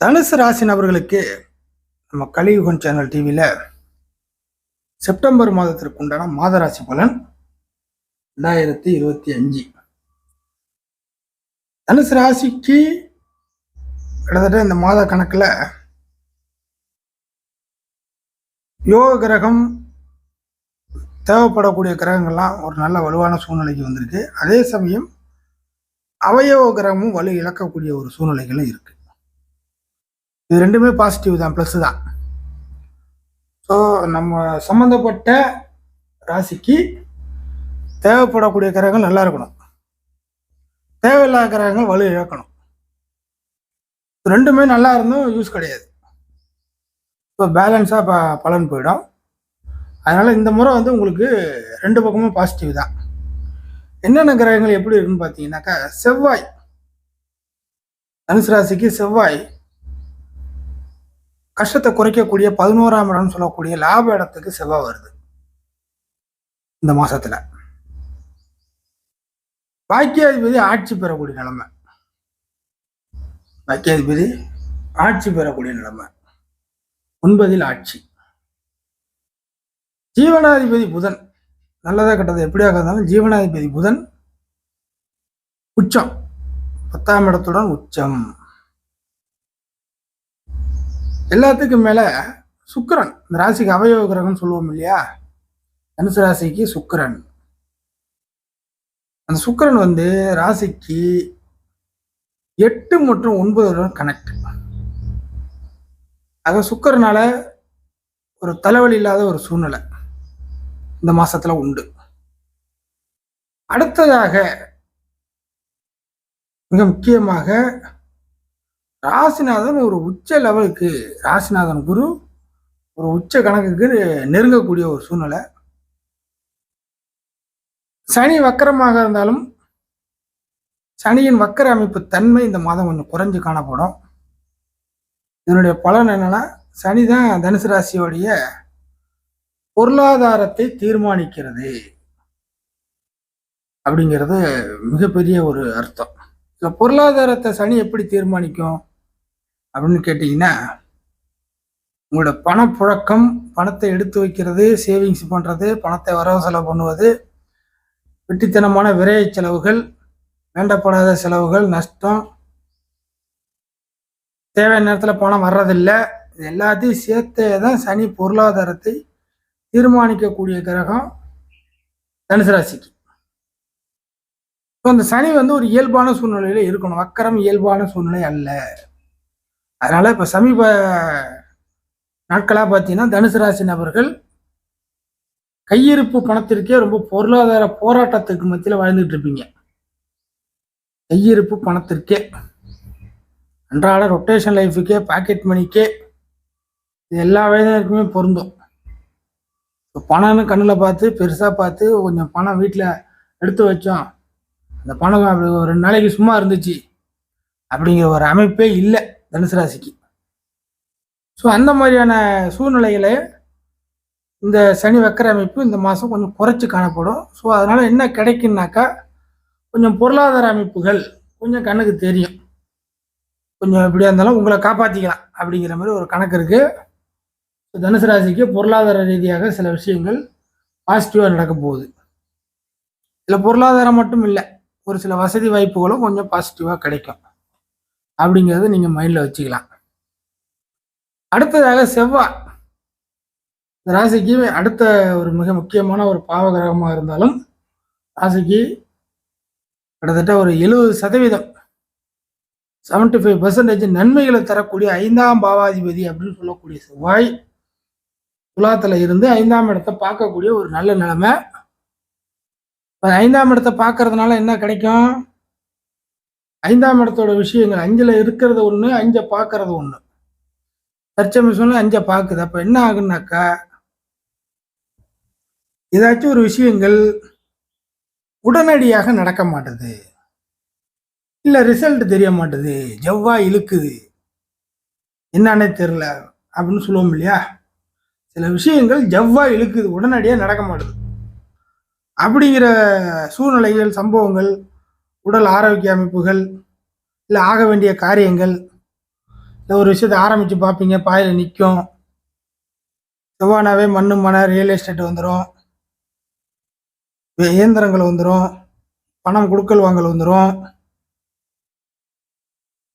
தனுசு ராசி நபர்களுக்கு நம்ம கலியுகன் சேனல் டிவியில் செப்டம்பர் மாதத்திற்கு உண்டான மாதராசி பலன் ரெண்டாயிரத்தி இருபத்தி அஞ்சு. தனுசு ராசிக்கு கிட்டத்தட்ட இந்த மாத கணக்கில் யோக கிரகம் தேவைப்படக்கூடிய கிரகங்கள்லாம் ஒரு நல்ல வலுவான சூழ்நிலைக்கு வந்திருக்கு. அதே சமயம் அவயவ கிரகமும் வலு இழக்கக்கூடிய ஒரு சூழ்நிலைகளும் இருக்குது இது ரெண்டுமே பாசிட்டிவ் தான் ப்ளஸ் தான். ஸோ நம்ம சம்மந்தப்பட்ட ராசிக்கு தேவைப்படக்கூடிய கிரகங்கள் நல்லா இருக்கணும். தேவையில்லாத கிரகங்கள் வலு இழக்கணும். ரெண்டுமே நல்லா இருந்தும் யூஸ் கிடையாது. இப்போ பேலன்ஸாக ப பலன் போயிடும். அதனால் இந்த முறை வந்து உங்களுக்கு ரெண்டு பக்கமும் பாசிட்டிவ் தான். என்னென்ன கிரகங்கள் எப்படி இருக்குன்னு பார்த்தீங்கன்னாக்கா செவ்வாய். தனுசு ராசிக்கு செவ்வாய். கஷ்டத்தை குறைக்கக்கூடிய பதினோராம் இடம்னு சொல்லக்கூடிய லாப இடத்துக்கு செவ்வாய் வருது. இந்த மாசத்துல. பாக்கியாதிபதி ஆட்சி பெறக்கூடிய நிலைமை. பாக்கியாதிபதி ஆட்சி பெறக்கூடிய நிலைமை. ஒன்பதில் ஆட்சி. ஜீவனாதிபதி புதன். நல்லதா கெட்டது எப்படியாக இருந்தாலும் ஜீவனாதிபதி புதன் உச்சம். பத்தாம் இடத்துடன் உச்சம். எல்லாத்துக்கும் மேலே சுக்கரன் இந்த ராசிக்கு அவயவ கிரகம்னு சொல்லுவோம் இல்லையா? தனுசு ராசிக்கு சுக்கரன். அந்த சுக்கிரன் வந்து ராசிக்கு எட்டு மற்றும் ஒன்பது கனெக்ட் ஆக சுக்கரனால ஒரு தலைவலி இல்லாத ஒரு சூழ்நிலை இந்த மாசத்துல உண்டு. அடுத்ததாக மிக முக்கியமாக ராசிநாதன் ஒரு உச்ச லெவலுக்கு ராசிநாதன் குரு ஒரு உச்ச கணக்குக்கு நெருங்கக்கூடிய ஒரு சூழ்நிலை. சனி வக்கரமாக இருந்தாலும் சனியின் வக்கர அமைப்பு தன்மை இந்த மாதம் கொஞ்சம் குறைஞ்சு காணப்படும். இதனுடைய பலன் என்னன்னா சனி தான் தனுசு ராசியோடைய பொருளாதாரத்தை தீர்மானிக்கிறது அப்படிங்கிறது மிகப்பெரிய ஒரு அர்த்தம். இந்த பொருளாதாரத்தை சனி எப்படி தீர்மானிக்கும்? அப்படின்னு கேட்டிங்கன்னா உங்களோட பணப்புழக்கம் பணத்தை எடுத்து வைக்கிறது சேவிங்ஸ் பண்ணுறது பணத்தை வரவு செலவு பண்ணுவது வெட்டித்தனமான விரைய செலவுகள் வேண்டப்படாத செலவுகள் நஷ்டம் தேவையான நேரத்தில் பணம் வர்றதில்லை இது எல்லாத்தையும் சேர்த்தே தான் சனி பொருளாதாரத்தை தீர்மானிக்கக்கூடிய கிரகம் தனுசு ராசிக்கு. இப்போ அந்த சனி வந்து ஒரு இயல்பான சூழ்நிலையில் இருக்கணும். வக்கரம் இயல்பான சூழ்நிலை அல்ல. அதனால் இப்போ சமீப நாட்களாக பார்த்தீங்கன்னா தனுசு ராசி நபர்கள் கையிருப்பு பணத்திற்கே ரொம்ப பொருளாதார போராட்டத்துக்கு மத்தியில் வாழ்ந்துட்டு இருப்பீங்க. கையிருப்பு பணத்திற்கே அன்றாட ரொட்டேஷன் லைஃபுக்கே பாக்கெட் மணிக்கே இது எல்லா வயதினருக்குமே பொருந்தும். இப்போ பணம்னு கண்ணில் பார்த்து பெருசாக பார்த்து கொஞ்சம் பணம் வீட்டில் எடுத்து வச்சோம். அந்த பணம் அப்படி ஒரு ரெண்டு நாளைக்கு சும்மா இருந்துச்சு. அப்படிங்கிற ஒரு அமைப்பே இல்லை. தனுசு ராசிக்கு. ஸோ அந்த மாதிரியான சூழ்நிலைகளை இந்த சனி வக்கர அமைப்பு இந்த மாதம் கொஞ்சம் குறைச்சி காணப்படும். ஸோ அதனால் என்ன கிடைக்குன்னாக்கா கொஞ்சம் பொருளாதார அமைப்புகள் கொஞ்சம் கண்ணுக்கு தெரியும். கொஞ்சம் எப்படியா இருந்தாலும் உங்களை காப்பாற்றிக்கலாம் அப்படிங்கிற மாதிரி ஒரு கணக்கு இருக்குது தனுசு ராசிக்கு பொருளாதார ரீதியாக சில விஷயங்கள் பாசிட்டிவாக நடக்க போகுது. இதில் பொருளாதாரம் மட்டும் இல்லை ஒரு சில வசதி வாய்ப்புகளும் கொஞ்சம் பாசிட்டிவாக கிடைக்கும். அப்படிங்கிறத நீங்கள் மைண்டில் வச்சுக்கலாம். அடுத்ததாக செவ்வாய் இந்த ராசிக்கு அடுத்த ஒரு மிக முக்கியமான ஒரு பாவகிரகமாக இருந்தாலும் ராசிக்கு கிட்டத்தட்ட ஒரு எழுபது சதவீதம் செவன்டி ஃபைவ் பர்சன்டேஜ் நன்மைகளை தரக்கூடிய ஐந்தாம் பாவாதிபதி அப்படின்னு சொல்லக்கூடிய செவ்வாய் துலாத்தில் இருந்து ஐந்தாம் இடத்தை பார்க்கக்கூடிய ஒரு நல்ல நிலைமை. இப்போ ஐந்தாம் இடத்தை பார்க்கறதுனால என்ன கிடைக்கும்? ஐந்தாம் இடத்தோட விஷயங்கள் அஞ்சில் இருக்கிறது ஒன்று அஞ்சை பார்க்கறது ஒன்று தற்சமயம் சொன்ன அஞ்சை பார்க்குது. அப்போ என்ன ஆகுனாக்கா ஏதாச்சும் ஒரு விஷயங்கள் உடனடியாக நடக்க மாட்டுது. இல்லை ரிசல்ட் தெரிய மாட்டுது. ஜவ்வாய் இழுக்குது. என்னன்னே தெரில அப்படின்னு சொல்லுவோம் இல்லையா? சில விஷயங்கள் ஜவ்வாய் இழுக்குது. உடனடியாக நடக்க மாட்டுது. அப்படிங்கிற சூழ்நிலைகள் சம்பவங்கள் உடல் ஆரோக்கிய அமைப்புகள் இல்லை ஆக வேண்டிய காரியங்கள் இல்லை ஒரு விஷயத்தை ஆரம்பித்து பார்ப்பீங்க பாயில் நிற்கும் செவ்வானாவே மண்ணு மனை ரியல் எஸ்டேட் வந்துடும் இயந்திரங்கள் வந்துடும் பணம் கொடுக்கல் வாங்கல் வந்துடும்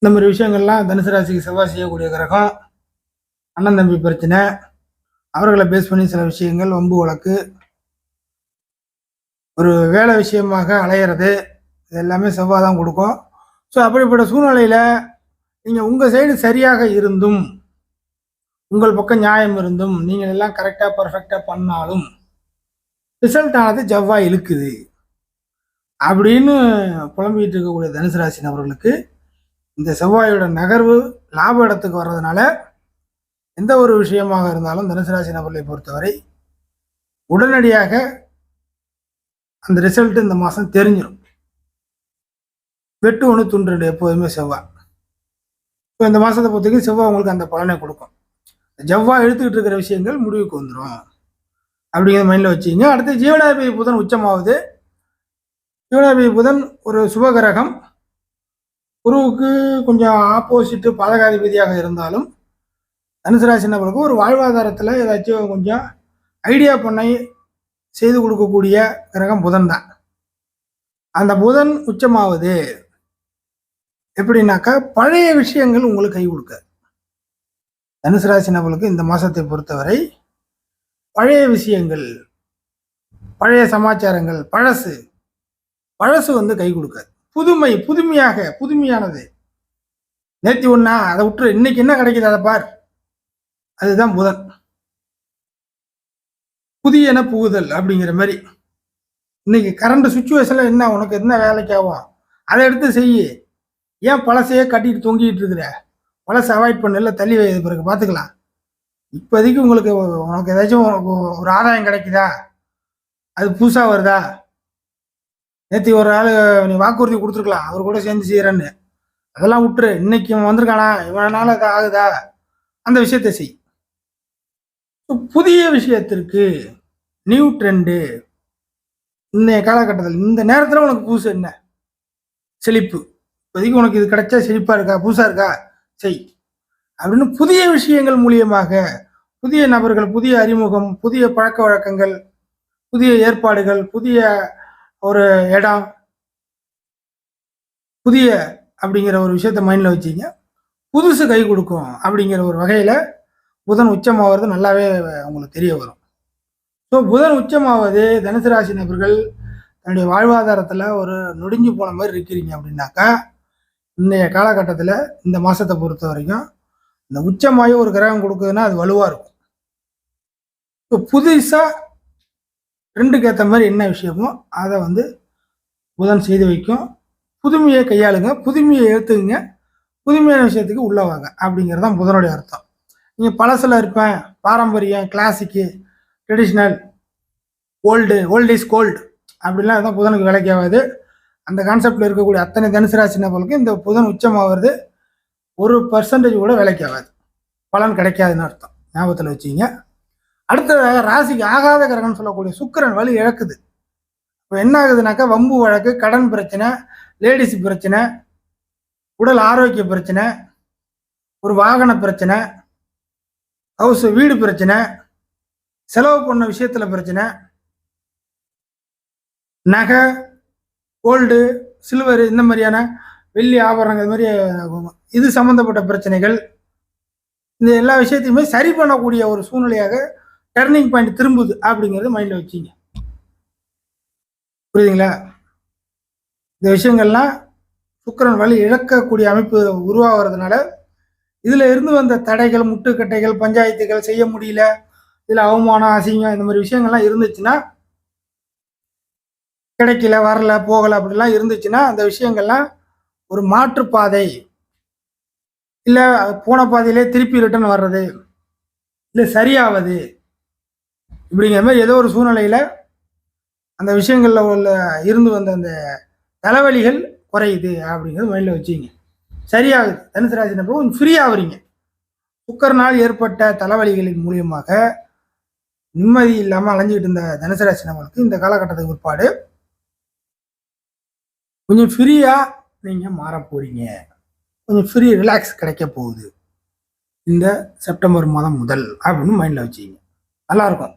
இந்த மாதிரி விஷயங்கள்லாம் தனுசு ராசிக்கு செவ்வாய் செய்யக்கூடிய கிரகம். அண்ணன் தம்பி பிரச்சனை. அவர்களை பேஸ் பண்ணி சில விஷயங்கள் வம்பு வழக்கு. ஒரு வேலை விஷயமாக அலையிறது. இது எல்லாமே செவ்வாய் தான் கொடுக்கும். ஸோ அப்படிப்பட்ட சூழ்நிலையில் நீங்கள் உங்கள் சைடு சரியாக இருந்தும் உங்கள் பக்கம் நியாயம் இருந்தும் நீங்கள் எல்லாம் கரெக்டாக பர்ஃபெக்டாக பண்ணாலும் ரிசல்ட் ஆனது செவ்வாய் இழுக்குது. அப்படின்னு புலம்பிக்கிட்டு இருக்கக்கூடிய தனுசு ராசி நபர்களுக்கு இந்த செவ்வாயோட நகர்வு லாப இடத்துக்கு வர்றதுனால எந்த ஒரு விஷயமாக இருந்தாலும் தனுசு ராசி நபர்களை பொறுத்தவரை உடனடியாக அந்த ரிசல்ட் இந்த மாதம் தெரிஞ்சிடும் வெட்டு ஒன்று துண்டு எப்போதுமே செவ்வாய் இப்போ இந்த மாதத்தை பொறுத்தவரைக்கும் செவ்வாய் உங்களுக்கு அந்த பலனை கொடுக்கும். செவ்வாய் எழுத்துக்கிட்டு இருக்கிற விஷயங்கள் முடிவுக்கு வந்துடும் அப்படிங்கிற மைண்டில் வச்சுங்க அடுத்து ஜீவனாதிபதி புதன் உச்சமாகுது ஜீவனாதிபதி புதன் ஒரு சுபகிரகம். குருவுக்கு கொஞ்சம் ஆப்போசிட்டு பாதகாதிபதியாக இருந்தாலும் தனுசு ராசி நபருக்கு ஒரு வாழ்வாதாரத்தில் ஏதாச்சும் கொஞ்சம் ஐடியா பண்ணி செய்து கொடுக்கக்கூடிய கிரகம் புதன் தான். அந்த புதன் உச்சமாவது. எப்படின்னாக்கா பழைய விஷயங்கள் உங்களுக்கு கை கொடுக்காது. தனுசு ராசி நபர்களுக்கு இந்த மாதத்தை பொறுத்தவரை பழைய விஷயங்கள் பழைய சமாச்சாரங்கள் பழசு பழசு வந்து கை கொடுக்காது. புதுமை புதுமையாக புதுமையானது. நேத்தி ஒன்னா அதை விட்டு இன்னைக்கு என்ன கிடைக்குது அதை பார். அதுதான் புதன். புதியன புகுதல் அப்படிங்கிற மாதிரி. இன்னைக்கு கரண்ட் சுச்சுவேஷன்ல என்ன உனக்கு என்ன வேலைக்கு ஆகும்? அதை எடுத்து செய்யு. ஏன் பழசையே கட்டிட்டு தொங்கிட்டு இருக்கிற? பழசை அவாய்ட் பண்ணல தள்ளி வை பிறகு பார்த்துக்கலாம் இப்போதைக்கு உங்களுக்கு உனக்கு ஏதாச்சும் ஒரு- ஒரு ஆதாயம் கிடைக்குதா? அது புதுசாக வருதா? நேற்று ஒரு ஆள் நீ வாக்குறுதி கொடுத்துருக்கலாம் அவர் கூட சேர்ந்து செய்கிறேன்னு அதெல்லாம் விட்டுரு இன்னைக்கு இவன் வந்திருக்கானா? இவனால இது ஆகுதா? அந்த விஷயத்தை செய். புதிய விஷயத்திற்கு நியூ ட்ரெண்டு இந்த காலகட்டத்தில் இந்த நேரத்தில் உனக்கு புதுசு என்ன? செழிப்பு. இப்போதைக்கு உனக்கு இது கிடைச்சா செழிப்பாக இருக்கா புதுசாக இருக்கா? செய். அப்படின்னு புதிய விஷயங்கள் மூலியமாக புதிய நபர்கள் புதிய அறிமுகம் புதிய பழக்க வழக்கங்கள் புதிய ஏற்பாடுகள் புதிய ஒரு இடம் புதிய அப்படிங்கிற ஒரு விஷயத்த மைண்டில் வச்சிங்க. புதுசு கை கொடுக்கும் அப்படிங்கிற ஒரு வகையில் புதன் உச்சமாகிறது நல்லாவே உங்களுக்கு தெரிய வரும். ஸோ புதன் உச்சமாவது தனுசு ராசி நபர்கள் தன்னுடைய வாழ்வாதாரத்தில் ஒரு நொடிஞ்சு போன மாதிரி இருக்கிறீங்க அப்படின்னாக்கா இன்றைய காலகட்டத்தில் இந்த மாதத்தை பொறுத்த வரைக்கும் இந்த உச்சமாயும் ஒரு கிரகம் கொடுக்குதுன்னா அது வலுவாக இருக்கும். இப்போ புதுசாக ரெண்டுக்கு ஏற்ற மாதிரி என்ன விஷயமோ அதை வந்து புதன் செய்து வைக்கும். புதுமையை கையாளுங்க புதுமையை ஏற்றுக்குங்க புதுமையான விஷயத்துக்கு உள்ள வாங்க அப்படிங்கிறது தான் புதனுடைய அர்த்தம். நீங்கள் பழசில் இருப்பேன் பாரம்பரியம் classic traditional old old is gold அப்படிலாம் எதுவும் புதனுக்கு வேலைக்கு அந்த கான்செப்டில் இருக்கக்கூடிய அத்தனை தனுசு ராசி நபர்களுக்கு இந்த புதன் உச்சமாகிறது ஒரு பர்சன்டேஜ் கூட விலைக்கு ஆகாது பலன் கிடைக்காதுன்னு அர்த்தம். ஞாபகத்தில் வச்சுங்க அடுத்ததாக ராசிக்கு ஆகாத கிரகம்னு சொல்லக்கூடிய சுக்கிரன் வலி இழக்குது. இப்போ என்ன ஆகுதுனாக்கா வம்பு வழக்கு கடன் பிரச்சனை லேடிஸ் பிரச்சனை உடல் ஆரோக்கிய பிரச்சனை ஒரு வாகன பிரச்சனை ஹவுஸ் வீடு பிரச்சனை செலவு பண்ண விஷயத்தில் பிரச்சனை நகை கோல்டு சில்வர் இந்த மாதிரியான வெள்ளி ஆபரணங்கள் இது மாதிரி இது சம்மந்தப்பட்ட பிரச்சனைகள். இந்த எல்லா விஷயத்தையுமே சரி பண்ணக்கூடிய ஒரு சூழ்நிலையாக டர்னிங் பாயிண்ட் திரும்புது அப்படிங்கிறது மைண்டில் வச்சிங்க. புரியுதுங்களா? இந்த விஷயங்கள்லாம் சுக்கிரன் வழி இழக்கக்கூடிய அமைப்பு உருவாகிறதுனால இதில் இருந்து வந்த தடைகள் முட்டுக்கட்டைகள் பஞ்சாயத்துகள் செய்ய முடியல இதில் அவமானம் அசிங்கம் இந்த மாதிரி விஷயங்கள்லாம் இருந்துச்சுன்னா கிடைக்கல வரல போகல அப்படிலாம் இருந்துச்சுன்னா அந்த விஷயங்கள்லாம் ஒரு மாற்றுப்பாதை. இல்லை போன பாதையிலே திருப்பி ரிட்டர்ன் வர்றது. இல்லை சரியாவது. இப்படிங்கிற மாதிரி ஏதோ ஒரு சூழ்நிலையில் அந்த விஷயங்களில் உள்ள இருந்து வந்த அந்த தலைவலிகள் குறையுது அப்படிங்கிறது மைண்டில் வச்சுங்க. சரியாகுது. தனுசு ராசி கொஞ்சம் ஃப்ரீ ஆகுறீங்க சுக்கரனால் ஏற்பட்ட தலைவலிகளின் மூலியமாக நிம்மதி இல்லாமல் அலைஞ்சிக்கிட்டு இருந்த தனுசு ராசி இந்த காலகட்டத்துக்கு பிற்பாடு கொஞ்சம் ஃப்ரீயாக நீங்கள் மாற போகிறீங்க கொஞ்சம் ஃப்ரீ ரிலாக்ஸ் கிடைக்க போகுது. இந்த செப்டம்பர் மாதம் முதல் அப்படின்னு மைண்டில் வச்சுக்கிங்க. நல்லாயிருக்கும்